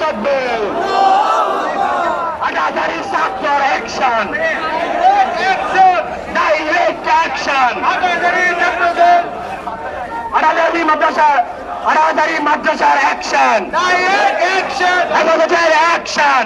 তকবীর। Hathazari sector action direct action Hathazari মাদ্রাসা আটাজারি মাদ্রাসার action action হেফাজতের অ্যাকশন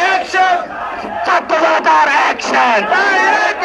অ্যাকশন ছাত্র জনতার অ্যাকশন ডাইরেক্ট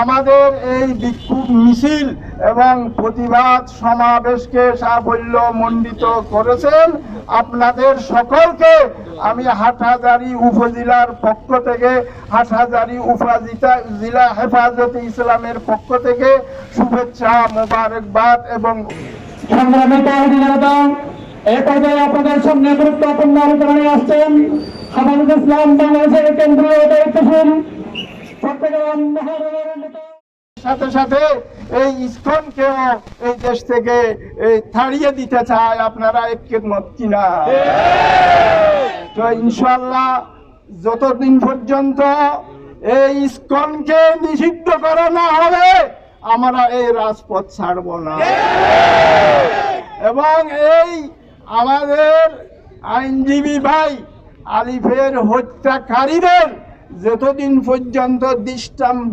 আমাদের এই বিক্ষোভ মিছিল এবং প্রতিবাদ সমাবেশকে সাফল্য মণ্ডিত করেছেন আপনাদের সকলকে আমি হাটহাজারি উপজেলার পক্ষ থেকে, হাটহাজারি উপজেলা জেলা হেফাজতে ইসলামের পক্ষ থেকে শুভেচ্ছা, মোবারকবাদ এবং এ পর্যায়ে আপনাদের সামনে গুরুত্বপূর্ণ আলোচনা আসছেন হাফাজুল ইসলাম বাংলাদেশের কেন্দ্রীয় দায়িত্বশীল চট্টগ্রাম সাথে সাথে এই ইস্কনকেও এই দেশ থেকে, এই ছাড়িয়ে দিতে চায় আপনারা একমত কিনা? তো ইনশাল্লাহ যতদিন পর্যন্ত এই ইস্কনকে নিষিদ্ধ করা না হবে, আমরা এই রাজপথ ছাড়ব না। এবং এই আমাদের আইনজীবী ভাই আলিফের হত্যাকারীদের যতদিন পর্যন্ত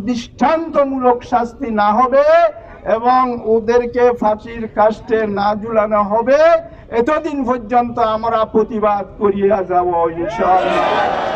দৃষ্টান্তমূলক শাস্তি না হবে এবং ওদেরকে ফাঁসির কাস্টে না ঝুলানো হবে, এতদিন পর্যন্ত আমরা প্রতিবাদ করিয়া যাব, ইনশাআল্লাহ।